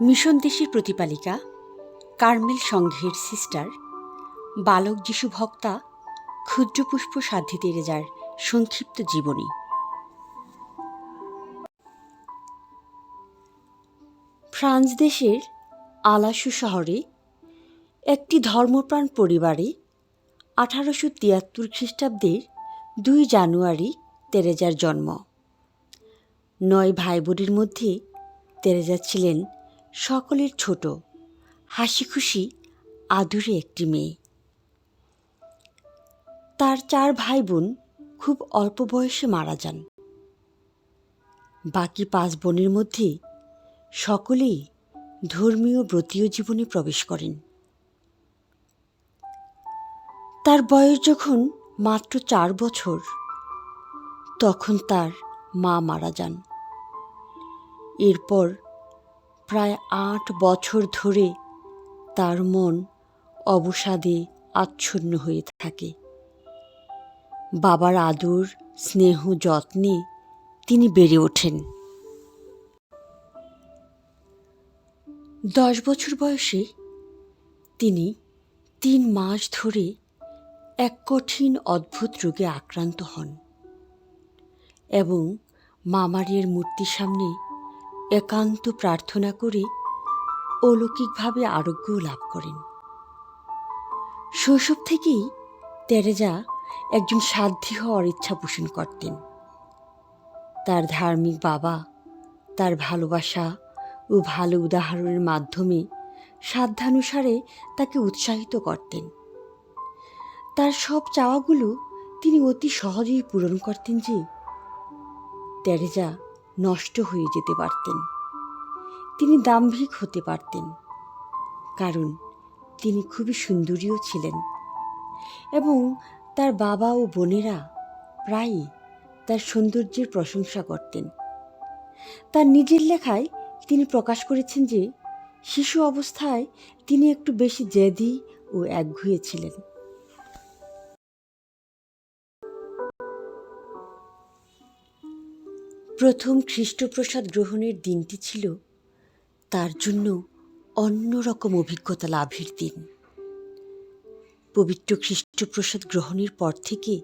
Mission দেশের প্রতিপালিকা, Carmel সংঘের sister, বালক যিশু ভক্তা, ক্ষুদ্র পুষ্প সাধ্যে তেরেজার সংক্ষিপ্ত জীবনী। ফ্রান্স দেশের আলাসু শহরে একটি ধর্মপ্রাণ পরিবারে আঠারোশো তিয়াত্তর খ্রিস্টাব্দের দুই জানুয়ারি তেরেজার জন্ম। নয় ভাই বোনের মধ্যে তেরেজা ছিলেন সকলের ছোট। হাসি খুশি আদুরে একটি মেয়ে। তার চার ভাই বোন খুব অল্প বয়সে মারা যান। বাকি পাঁচ বোনের মধ্যে সকলেই ধর্মীয় ব্রতীয় জীবনে প্রবেশ করেন। তার বয়স যখন মাত্র চার বছর, তখন তার মা মারা যান। এরপর প্রায় আট বছর ধরে তার মন অবসাদে আচ্ছন্ন হয়ে থাকে। বাবার আদর, স্নেহ, যত্নে তিনি বেড়ে ওঠেন। দশ বছর বয়সে তিনি তিন মাস ধরে এক কঠিন অদ্ভুত রোগে আক্রান্ত হন এবং মামারিয়ার মূর্তির সামনে একান্ত প্রার্থনা করে অলৌকিকভাবে আরোগ্য লাভ করেন। শৈশব থেকেই তেরেজা একজন সাধ্যী হওয়ার ইচ্ছা পোষণ করতেন। তার ধার্মিক বাবা, তার ভালোবাসা ও ভালো উদাহরণের মাধ্যমে সাধ্যানুসারে তাকে উৎসাহিত করতেন। তার সব চাওয়াগুলো তিনি অতি সহজেই পূরণ করতেন যে তেরেজা নষ্ট হয়ে যেতে পারতেন। তিনি দাম্ভিক হতে পারতেন, কারণ তিনি খুবই সুন্দরীও ছিলেন এবং তার বাবা ও বোনেরা প্রায়ই তার সৌন্দর্যের প্রশংসা করতেন। তার নিজের লেখায় তিনি প্রকাশ করেছেন যে, শিশু অবস্থায় তিনি একটু বেশি জেদি ও একঘুয়ে ছিলেন। প্রথম খ্রিস্টপ্রসাদ গ্রহণের দিনটি ছিল তার জন্য অন্যরকম অভিজ্ঞতা লাভের দিন। পবিত্র খ্রিস্টপ্রসাদ গ্রহণের পর থেকে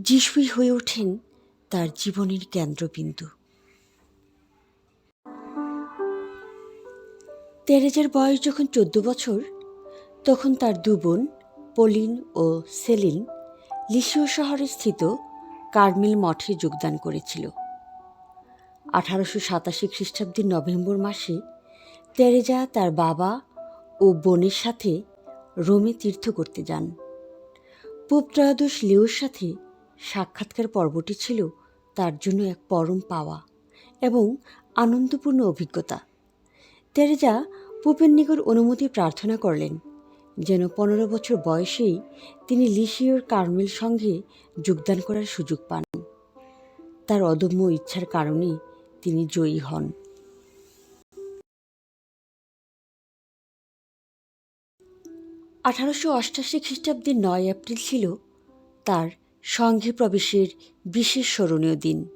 যিশুই হয়ে ওঠেন তার জীবনের কেন্দ্রবিন্দু। তেরেজার বয়স যখন চোদ্দ বছর, তখন তার দু বোন পলিন ও সেলিন লিসিও শহরে স্থিত কার্মিল মঠে যোগদান করেছিল। আঠারোশো সাতাশি খ্রিস্টাব্দের নভেম্বর মাসে তেরেজা তার বাবা ও বোনের সাথে রোমে তীর্থ করতে যান। পোপ ত্রয়োদশ লিওর সাথে সাক্ষাৎকার পর্বটি ছিল তার জন্য এক পরম পাওয়া এবং আনন্দপূর্ণ অভিজ্ঞতা। তেরেজা পোপের নিকট অনুমতি প্রার্থনা করলেন, যেন পনেরো বছর বয়সেই তিনি লিসিওর কার্মেল সঙ্গে যোগদান করার সুযোগ পান। তার অদম্য ইচ্ছার কারণে তিনি জয়ী হন। আঠারোশো অষ্টাশি খ্রিস্টাব্দের নয় এপ্রিল ছিল তার সঙ্ঘে প্রবেশের বিশেষ স্মরণীয় দিন।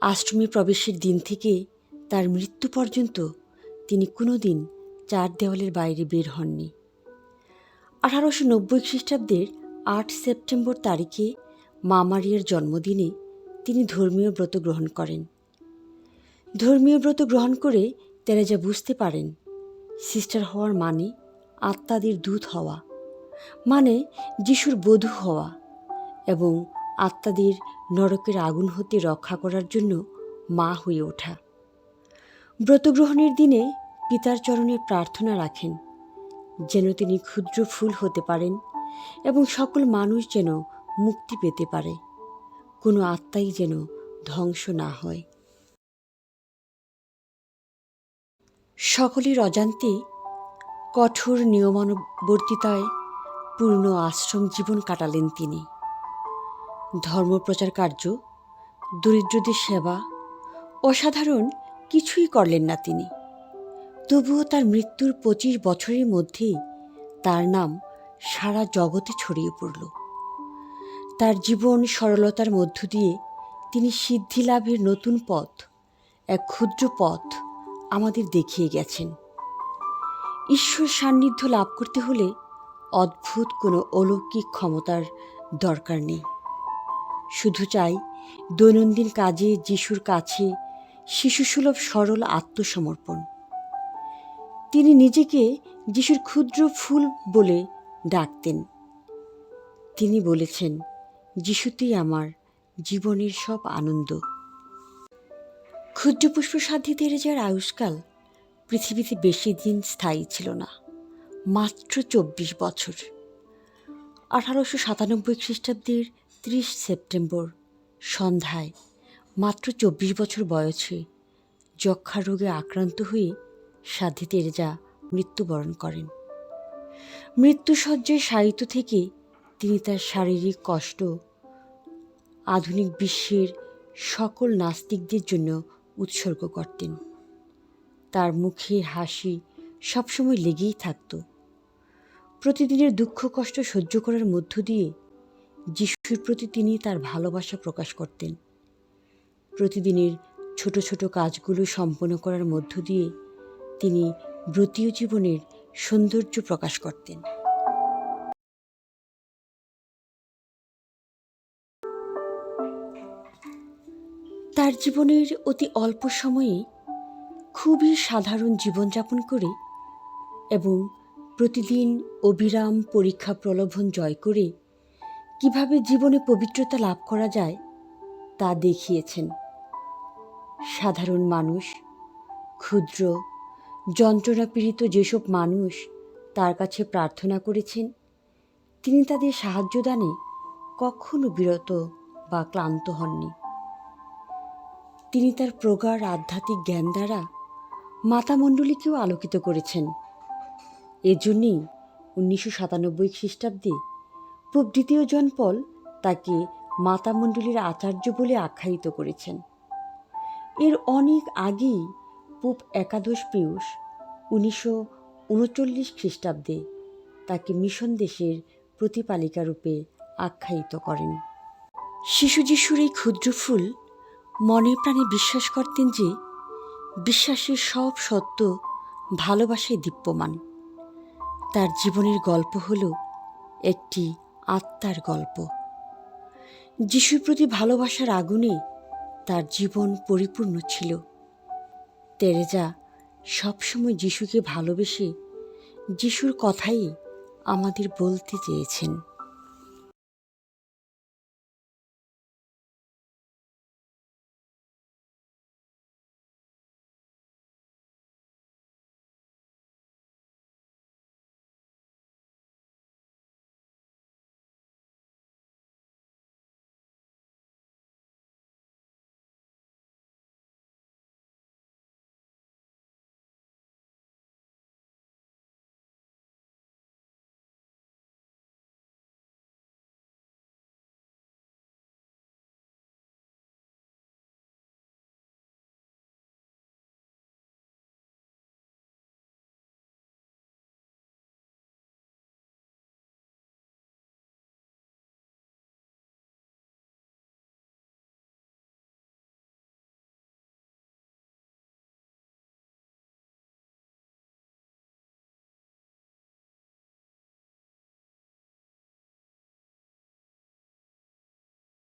আশ্রমে প্রবেশের দিন থেকে তার মৃত্যু পর্যন্ত তিনি কোনো দিন চার দেওয়ালের বাইরে বের হননি। আঠারোশো নব্বই খ্রিস্টাব্দের আট সেপ্টেম্বর তারিখে মামারিয়ার জন্মদিনে তিনি ধর্মীয় ব্রত গ্রহণ করেন। ধর্মীয় ব্রত গ্রহণ করে তেরেজা বুঝতে পারেন, সিস্টার হওয়ার মানে আত্মাদের দূত হওয়া মানে যিশুর বধূ হওয়া এবং আত্মাদের নরকের আগুন হতে রক্ষা করার জন্য মা হয়ে ওঠা। ব্রতগ্রহণের দিনে পিতার চরণে প্রার্থনা রাখেন, যেন তিনি ক্ষুদ্র ফুল হতে পারেন এবং সকল মানুষ যেন মুক্তি পেতে পারে, কোনো আত্মাই যেন ধ্বংস না হয়। সকলের অজান্তে কঠোর নিয়মানুবর্তিতায় পূর্ণ আশ্রম জীবন কাটালেন তিনি। ধর্মপ্রচার কার্য, দরিদ্রদের সেবা, অসাধারণ কিছুই করলেন না তিনি। তবুও তার মৃত্যুর পঁচিশ বছরের মধ্যেই তার নাম সারা জগতে ছড়িয়ে পড়ল। তার জীবন সরলতার মধ্য দিয়ে তিনি সিদ্ধি লাভের নতুন পথ, এক ক্ষুদ্র পথ আমাদের দেখিয়ে গেছেন। ঈশ্বর সান্নিধ্য লাভ করতে হলে অদ্ভুত কোনো অলৌকিক ক্ষমতার দরকার নেই। শুধু চাই দৈনন্দিন কাজে যিশুর কাছে শিশুসুলভ সরল আত্মসমর্পণ। তিনি নিজেকে যিশুর ক্ষুদ্র ফুল বলে ডাকতেন। তিনি বলেছেন, যিশুতেই আমার জীবনের সব আনন্দ। ক্ষুদ্র পুষ্পসাধ্যী তেরেজার আয়ুষ্কাল পৃথিবীতে বেশি দিন স্থায়ী ছিল না, মাত্র চব্বিশ বছর। আঠারোশো সাতানব্বই খ্রিস্টাব্দের ত্রিশ সেপ্টেম্বর সন্ধ্যায় মাত্র চব্বিশ বছর বয়সে যক্ষা রোগে আক্রান্ত হয়ে সাধ্যী তেরেজা মৃত্যুবরণ করেন। মৃত্যুসজ্জায় শায়িত থেকে তিনি তার শারীরিক কষ্ট, আধুনিক বিশ্বের সকল নাস্তিকদের জন্য উৎসর্গ করতেন। তার মুখের হাসি সবসময় লেগেই থাকত। প্রতিদিনের দুঃখ, কষ্ট সহ্য করার মধ্য দিয়ে যিশুর প্রতি তিনি তার ভালোবাসা প্রকাশ করতেন। প্রতিদিনের ছোট ছোট কাজগুলো সম্পন্ন করার মধ্য দিয়ে তিনি ব্রতীয় জীবনের সৌন্দর্য প্রকাশ করতেন। তার জীবনের অতি অল্প সময়ে খুবই সাধারণ জীবনযাপন করে এবং প্রতিদিন অবিরাম পরীক্ষা প্রলোভন জয় করে কীভাবে জীবনে পবিত্রতা লাভ করা যায় তা দেখিয়েছেন। সাধারণ মানুষ, ক্ষুদ্র, যন্ত্রণাপীড়িত যেসব মানুষ তার কাছে প্রার্থনা করেছেন, তিনি তাদের সাহায্য দানে কখনো বিরত বা ক্লান্ত হননি। তিনি তার প্রগাঢ় আধ্যাত্মিক জ্ঞান দ্বারা মাতামণ্ডলীকেও আলোকিত করেছেন। এজন্যই উনিশশো সাতানব্বই খ্রিস্টাব্দে পোপ দ্বিতীয় জন পল তাকে মাতামণ্ডলীর আচার্য বলে আখ্যায়িত করেছেন। এর অনেক আগেই পোপ একাদশ পিয়ুষ উনিশশো উনচল্লিশ খ্রিস্টাব্দে তাকে মিশন দেশের প্রতিপালিকা রূপে আখ্যায়িত করেন। শিশু যিশুর এই ক্ষুদ্র ফুল মনে প্রাণে বিশ্বাস করতেন যে বিশ্বাসের সব সত্য ভালোবাসায় দীপ্যমান। তার জীবনের গল্প হল একটি আত্মার গল্প। যিশুর প্রতি ভালোবাসার আগুনে তার জীবন পরিপূর্ণ ছিল। তেরেজা সবসময় যিশুকে ভালোবেসে যিশুর কথাই আমাদের বলতে চেয়েছেন।